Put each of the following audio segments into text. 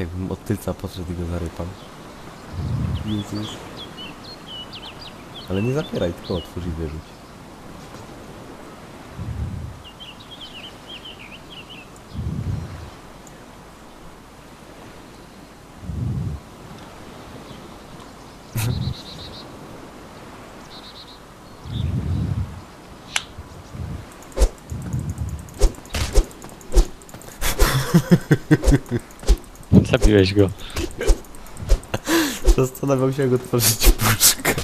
jakbym od tylca podszedł i go zarypał. Jezus. Ale nie zapieraj, tylko otwórz i wyrzuć. Zabiłeś go. Zastanawiał się jak otworzyć puszkę.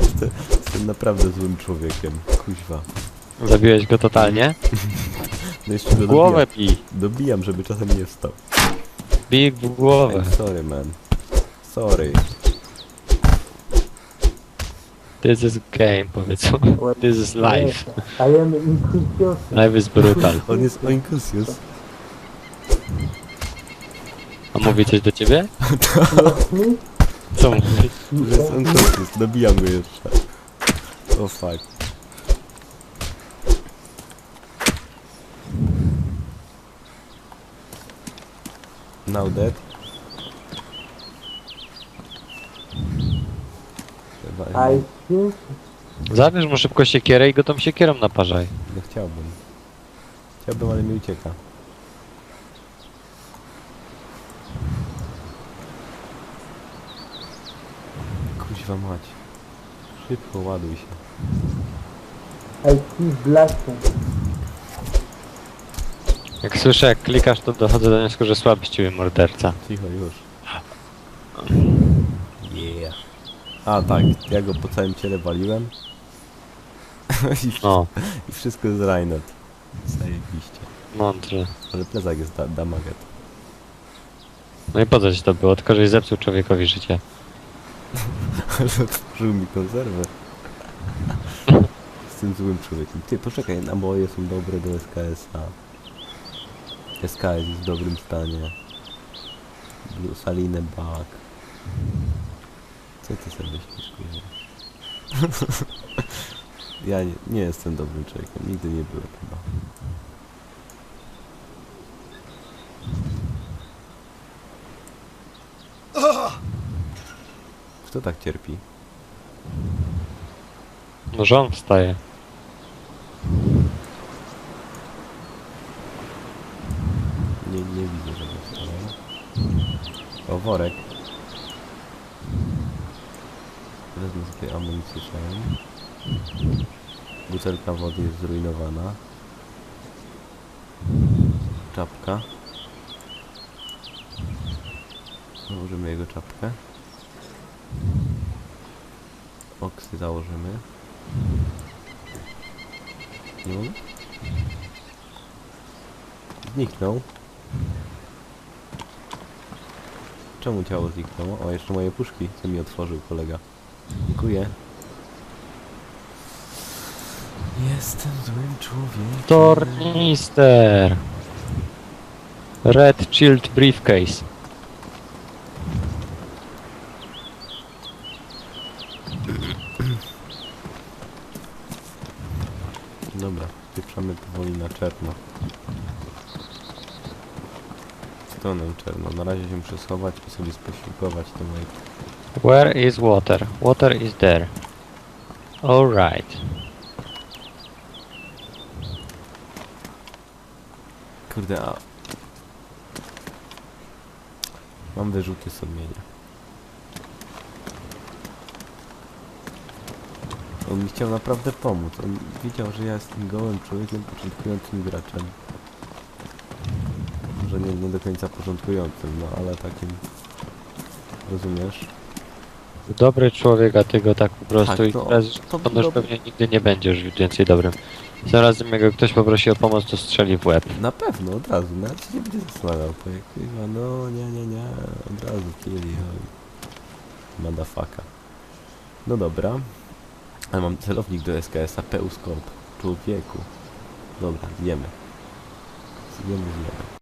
Jestem, jestem naprawdę złym człowiekiem. Kuźwa. Zabiłeś go totalnie? No jeszcze go głowę dobijam. bij. Dobijam, żeby czasem nie wstał. Bij w głowę. Ej, sorry man. Sorry. This is game, powiedzmy. This is life. I am Inquisitor. Life is brutal. On jest Oinkusius. A mówi coś do ciebie? Co mówi? To jest Oinkusius. Dobijam go jeszcze. Oh fuck. Now dead. Chyba- I think Zabierz mu szybko siekierę i go tą siekierą naparzaj. No chciałbym. Chciałbym, ale mi ucieka. Kuźwa mać. Szybko ładuj się. See blasting. Jak słyszę, jak klikasz, to dochodzę do wniosku, że słaby z ciebie morderca. Cicho już. Yeah. A tak, ja go po całym ciele waliłem. I, No, I wszystko jest Rainet. Zajebiście. mądrze. Ale plecak jest da damaget. No i po co ci to było? Tylko żeś zepsuł człowiekowi życie. Ale otworzył mi konserwę. Tym złym człowiekiem. Ty, poczekaj, naboje są dobre do SKS-a. SKS jest w dobrym stanie. Saline Bug. Co ty sobie myślisz, kurwa? ja nie, nie jestem dobrym człowiekiem, nigdy nie byłem chyba. Kto tak cierpi? No, że on wstaje. Nie, nie widzę, żeby wstawał. O, worek. Wezmę sobie amunicję szałem. Butelka wody jest zrujnowana. Czapka. Założymy jego czapkę. Oksy założymy. Nie mogę? Zniknął. Czemu ciało zniknęło? O, jeszcze moje puszki, co mi otworzył kolega. Dziękuję. Jestem złym człowiekiem. Tornister! Red Chilled Briefcase. Dobra, pieprzamy powoli na czerno. Stronę czerno. Na razie się muszę schować i sobie sposiłkować to moje... Where is water? Water is there. Alright. Kurde, a... Mam wyrzuty sumienia. On mi chciał naprawdę pomóc. On wiedział, że ja jestem gołym człowiekiem, początkującym graczem. Może nie, nie do końca początkującym, no ale takim... Rozumiesz? Dobry człowiek, a ty go tak po prostu Tak, i to- teraz to on już dobry- pewnie nigdy nie będzie już więcej dobrym. Zarazem jak ktoś poprosi o pomoc, to strzeli w łeb. Na pewno, od razu, nawet się nie będzie zastanawiał. To jak chyba, no nie, nie, nie, od razu oj. Madafaka. No dobra. Ale mam celownik do SKS-a, Peuskop. Człowieku. Dobra, wiemy. Zjemy, zjemy.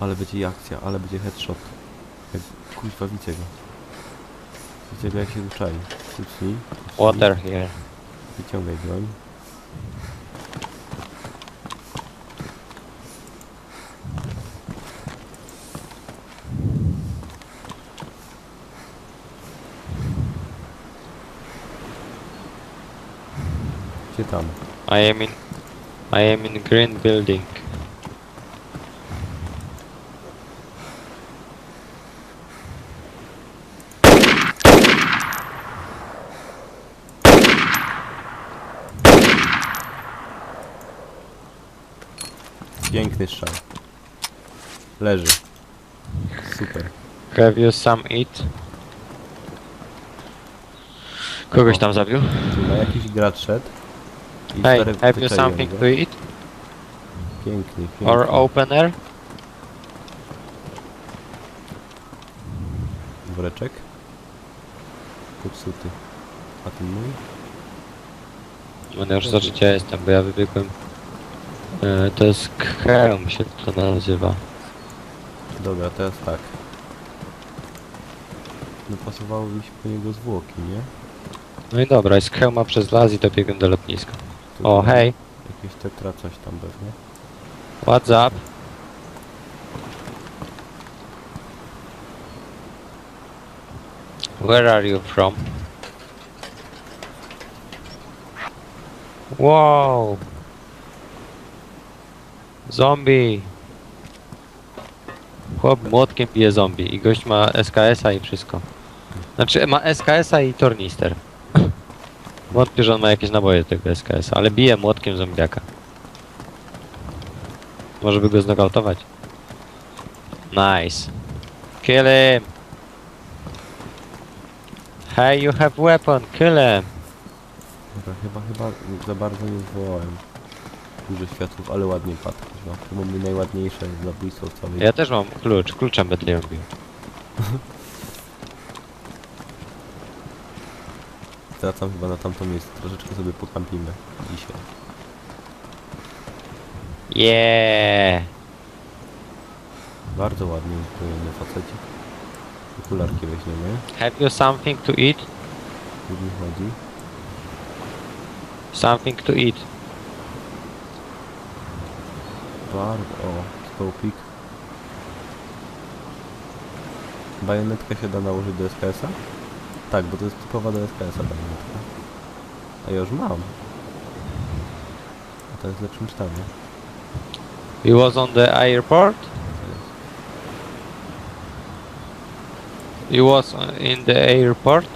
Ale będzie akcja, ale będzie headshot. Jak kuźwa widzę go. Widzicie go jak się. Kucnij. Water here. Wyciągaj broń. Gdzie tam? I am in... I am in green building. Piękny strzał. Leży. Super. Have you some eat? Kogoś tam zabił? Tu na jakiś gracz szedł. I Hey, have you wyczaiłem something to eat? Piękny, piękny. Or open air? Woreczek. Popsuty. A ten mój? Będę już za życia jestem, bo ja wybiegłem. E, to jest Helm się to nazywa. Dobra, teraz tak. No pasowało mi się po niego zwłoki, nie? No i dobra, jest hełma przez las i dobiegłem do lotniska. O, hej, Jakieś tetra coś tam pewnie. what's up? Where are you from? Wow! Zombie! Chłop młotkiem bije zombie i gość ma SKS-a i wszystko. Znaczy ma SKS-a i tornister. Wątpię, że on ma jakieś naboje tego SKS-a, ale bije młotkiem zombiaka. Może by go znokautować? Nice. Kill him! Hey, you have weapon, kill him! Dobra, chyba, chyba za bardzo nie zwołałem. Dużo światów, ale ładnie padł. Chyba. To mamy najładniejsze zabójstwo w całej... Ja też mam klucz, kluczem będę ją bił. Wracam chyba na tamto miejsce. Troszeczkę sobie pokampimy dzisiaj. Yeah! Bardzo ładnie uzbrojony facecik. Okularki weźmiemy. Have you something to eat? Mi chodzi. Something to eat. Bardzo... O, skopik. Bajonetkę się da nałożyć do SKS-a? Tak, bo to jest typowa do SKS-a bajonetka. A ja już mam. A to jest lepszym stanie. You was on the airport? You was on- in the airport?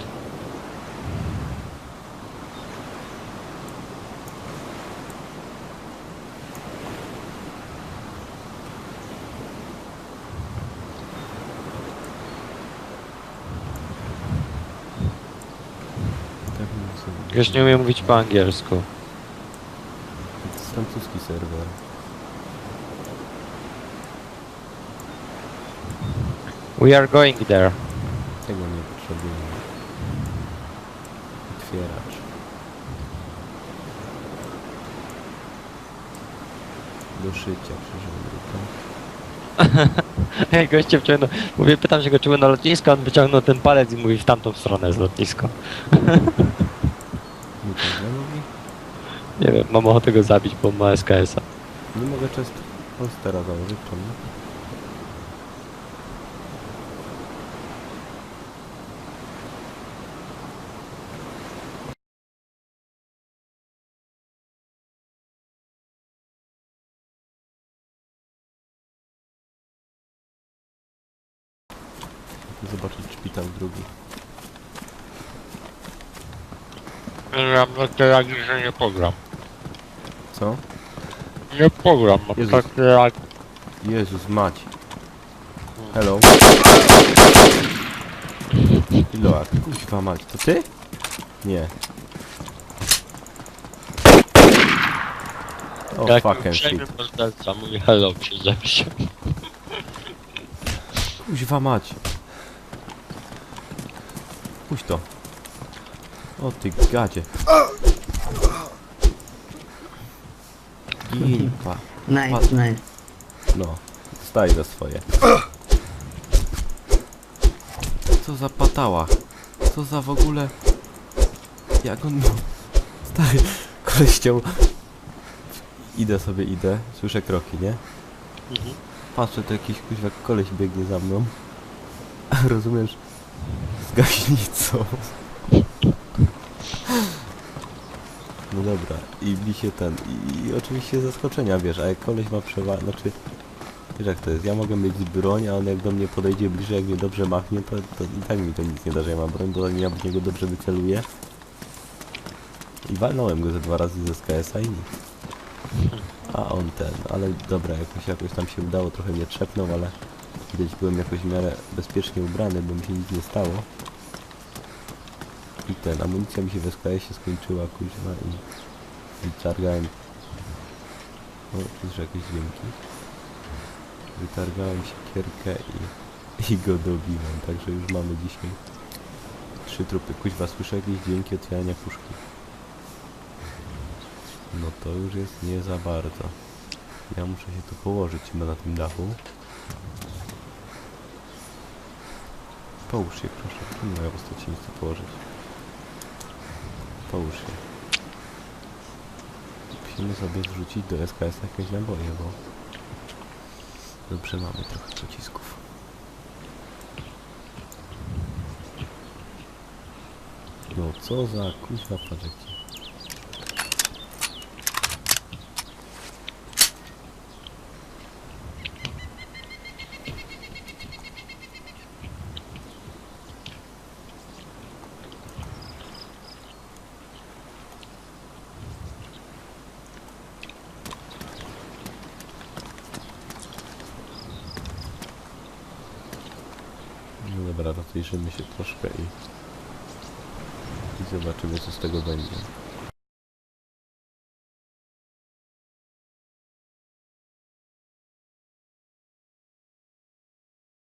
Tak nie sobie. Już nie umiem mówić po angielsku. To jest francuski serwer. We are going there. Tego nie potrzebujemy. Otwieracz. Do szycia krzyżownika. Ej, goście wciągnął. Mówię, pytam się go, czy był na lotnisko, on wyciągnął ten palec i mówi w tamtą stronę z lotnisko. Mikrofonowi. Nie wiem, mam ochotę go zabić, bo ma SKS-a. Nie mogę chest holstera założyć, czemu? Zobaczyć szpital drugi. Ja mam takie lagi, że nie pogram. Co? Nie pogram, mam Jezus. takie lagi. Jezus mać. Hello. Iloak, kuźwa mać, to ty? Nie. O Jak fucking uprzejmy shit. morderca mówi hello przeze się. Kuźwa mać. Puść to. O ty gadzie. Gin, pa. Nice, nice. No, staj za swoje. Co za patała. to za w ogóle... Jak on... Stary, koleś chciał... Idę sobie, idę, słyszę kroki, nie? Patrzę, to jakiś kuźwa koleś biegnie za mną. Rozumiesz? Z gaśnicą. No dobra, i mi się ten, i, i oczywiście zaskoczenia, wiesz, a jak koleś ma przewagę, znaczy, wiesz jak to jest, ja mogę mieć broń, a on jak do mnie podejdzie bliżej, jak mnie dobrze machnie, to, to i tak mi to nic nie da, że ja mam broń, bo ja w niego dobrze wyceluję. I walnąłem go ze dwa razy ze SKS-a i nic. A on ten, ale dobra, jakoś, jakoś tam się udało, trochę mnie trzepnął, ale widać byłem jakoś w miarę bezpiecznie ubrany, bo mi się nic nie stało. I ten, amunicja mi się w SKS-ie skończyła, kuźwa, i, i targałem... O, słyszę jakieś dźwięki. Wytargałem siekierkę i, i go dobiłem, także już mamy dzisiaj trzy trupy. Kuźwa, słyszę jakieś dźwięki otwierania puszki. No to już jest nie za bardzo. Ja muszę się tu położyć chyba na tym dachu. Połóż się proszę. Czemu moja postać się nie położyć? Połóż się. Musimy sobie wrzucić do SKS jakieś naboje, bo dobrze mamy trochę pocisków. No co za kuźwa parzeki. No dobra, rozejrzymy się troszkę i, i zobaczymy co z tego będzie.